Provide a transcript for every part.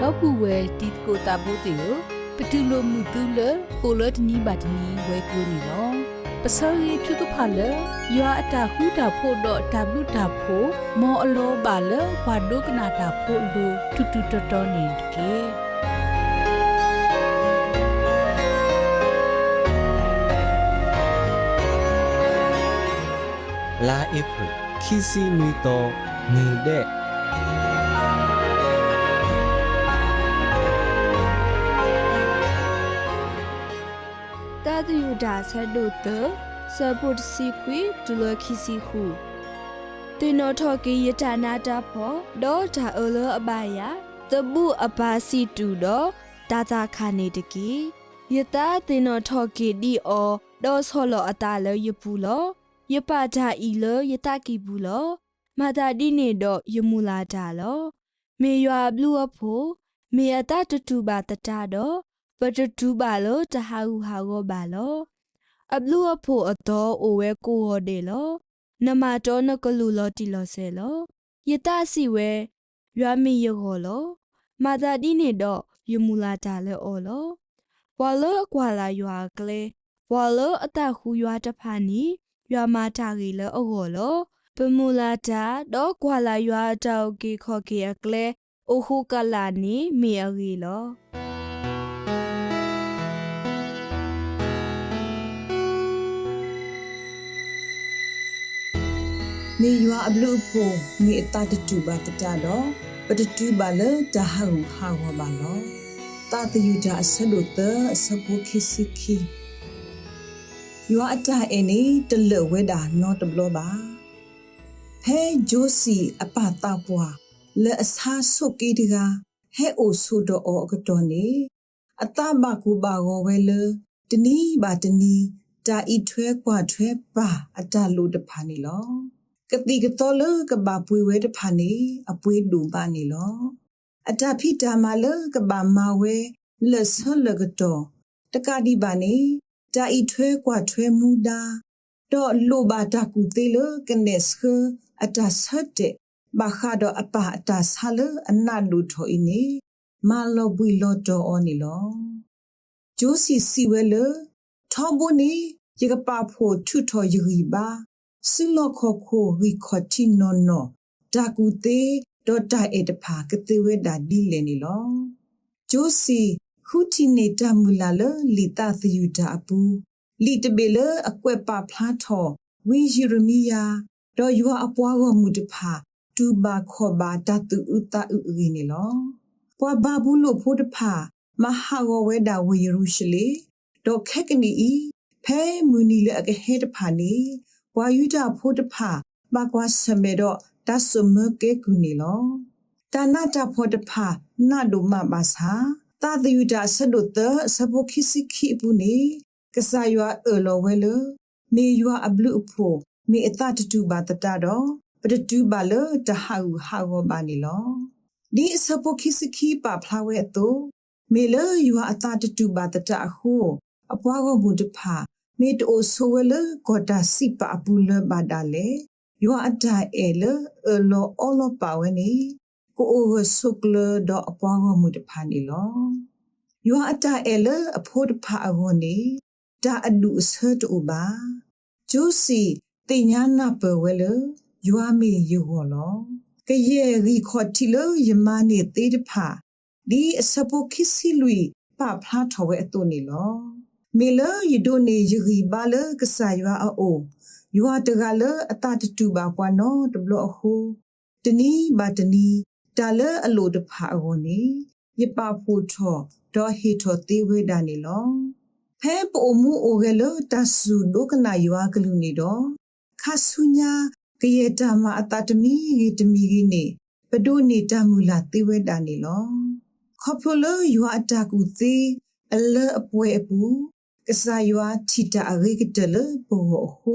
တော့ပူဝဲတီကိုတာဘိုတေယပတူလိုမှုတူလကိုလတနီဘတ်နီဝဲကလိုနီလောပစောရီထုကဖာလယောအတာဟူတာဖို့တော့တဘလူတာဖို့မောအလောပါလဘာဒုကနာတာဖို့လူတူတူတော်တော်နေကေလာဧပြီခီစီမီတော့နေတဲ့ ဒါဆတ်ဒုတဆပုတ်စီခွေဒူလခီစီခုတင်တော်ထော်ကီယတနာတာဖောဒေါ်ဒါအလအဘယာတပုအဘာစီတူတော့တာတာခါနေတကီယတာတင်တော်ထော်ကီဒီအောဒေါ်ဆောလောအတာလယပူလောယပတာဤလယတကီဘူးလောမာတာဒီနေတော့ယမူလာတာလောမေရွာဘလူအဖို့မေအတာတတူပါတတာတော့ ပတတူပါလို့တဟာဟုဟာကိုပါလို့အဘလူအဖို့အတော်အိုဝဲကိုဟော်တယ်လို့နမတော်နကလူလောတီလောဆဲလို့ယတစီဝဲရွာမီယောဟောလို့မာတာဒီနေတော့ယမူလာတာလဲအော်လို့ဘွာလောအကွာလာရွာကလေးဘွာလောအတခူရွာတဖာနီရွာမာတာကြီးလဲအော်ဟောလို့ပမူလာတာတော့ကွာလာရွာတောက်ကြီးခေါ်ကြီးအကလဲအိုဟုကလာနီမီအကြီးလို့ နေရွာအဘလူဖို့နေအတတတူပါတတတော့ပတတူပါလေတဟူဟာဝပါလောတာတယူတာအဆဒုတအဆဘုခိစခိယောအတာအင်းနေတလဝဲတာနော်တဘလပါဟဲဂျိုစီအပတာပွားလဲအစာဆုပ်ကိတကဟဲအိုဆုတော်အောကတော်နေအတမကူပါကောဝဲလတနီးပါတနီးတာဤထွဲကွာထွဲပါအတလို့တဖာနေလော ကတိကတော်လကဘာပွေဝဲတဖာနေအပွေဒူပါနေလောအတဖိဓမ္မာလကဘာမာဝဲလဆလကတော်တကတိပါနေတာဤထွဲကွာထွဲမူတာတော့လိုပါတကူသေးလကနေစခအတဆတ်တဲ့ဘာခါတော့အပအတဆလအနတ်လူထိုအင်းနေမလောဘီလောတော်အော်နေလောဂျိုးစီစီဝဲလထောဘုန်နေရကပါဖို့ထုထော်ယူရီပါ စိလခခိုရီခတိနောနောဒါကူတေဒေါ်တာအေတဖာကတိဝဲတာဒီလေနီလောဂျိုစီခုတီနေတာမူလာလလီတာသယူတာအပူလီတဘေလအကွက်ပါဖလားထော်ဝီယရမီယာဒေါ်ယူအပွားကမူတဖာတူဘာခောဘာတတူဥတာဥဥနီလောပွာဘာဘူးလို့ဖို့တဖာမဟာဝဝဲတာဝေယရုရှလေဒေါ်ခက်ကနီဤဖဲမူနီလအကဟဲတဖာနေ ဝါယူတာဖို့တဖာမကွာစမေတော့တဆမကေကူနီလောတာနာတာဖို့တဖာနာဒုမဘာသာတာတယူတာဆဒုတစဘုခိစိခိပူနေကဆာယွာအလောဝဲလမေယွာအဘလူဖို့မေအတတတူပါတတတော့ပတတူပါလတဟာဟုဟာဝပါနီလောဒီစဘုခိစိခိပါဖလာဝဲတော့မေလယွာအတတတူပါတတအခုအပွားကဘူးတဖာ မေတိုဆိုဝလကောတာစိပအပူလဘဒါလေယောအတာအဲလအလောအလောပါဝနေကိုအိုဝဆုကလဒအပွားဝမှုတဖာနေလောယောအတာအဲလအဖို့တဖာအဝနေဒါအလူအဆတူပါဂျူစီတင်ညာနာပဝဲလယောအမေယောဟောလောကရဲ့ရီခေါတီလယမနေသေးတဖာဒီအစပုခိစီလူပဖလားထော်ဝဲအတုနေလော မေလယဒိုနေယဂီဘာလကဆာယွာအိုယွာတကလအတတတူပါကွာနော်တဘလအခုတနီဘာတနီတာလအလိုတဖာအောနေယပဖို့ထောဒေါ်ဟီထောသေးဝဲတာနေလောဖဲပိုမှုအိုဂလတဆူဒုကနာယွာကလူနေတော့ခါဆုညာကရတမအတတမီတမီကြီးနေပဒုနေတမူလာသေးဝဲတာနေလောခေါဖလယွာအတကူသေးအလအပွဲအပူ ကဆာယွာချီတာအရိကတလဘောဟု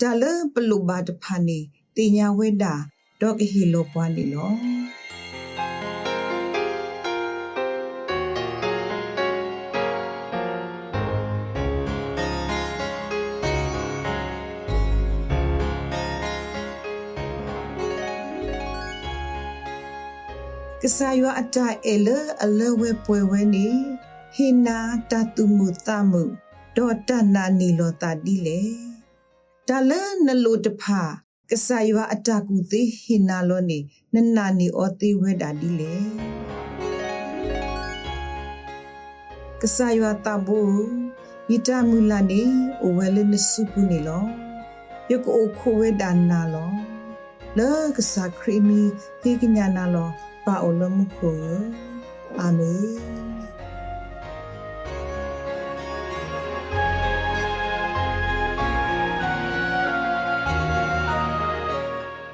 ဒါလပလုဘာတဖာနေတင်ညာဝဲတာဒေါကဟီလောပွားနေလောကဆာယွာအတအဲလအလဝဲပွဲဝဲနေ ဟိနာတတုမှုတမှုဒေါ်တနာနီလောတာဒီလေဒါလနလိုတဖာကဆာယွာအတကူသေးဟိနာလောနေနနာနီအောသေးဝဲတာဒီလေကဆာယွာတဘူယတမူလာနေအဝဲလနစုပုနေလောယကိုခိုဝဲဒါနာလောလောကဆာခရီမီခေကညာနာလောပါအိုလမှုခိုအာမင်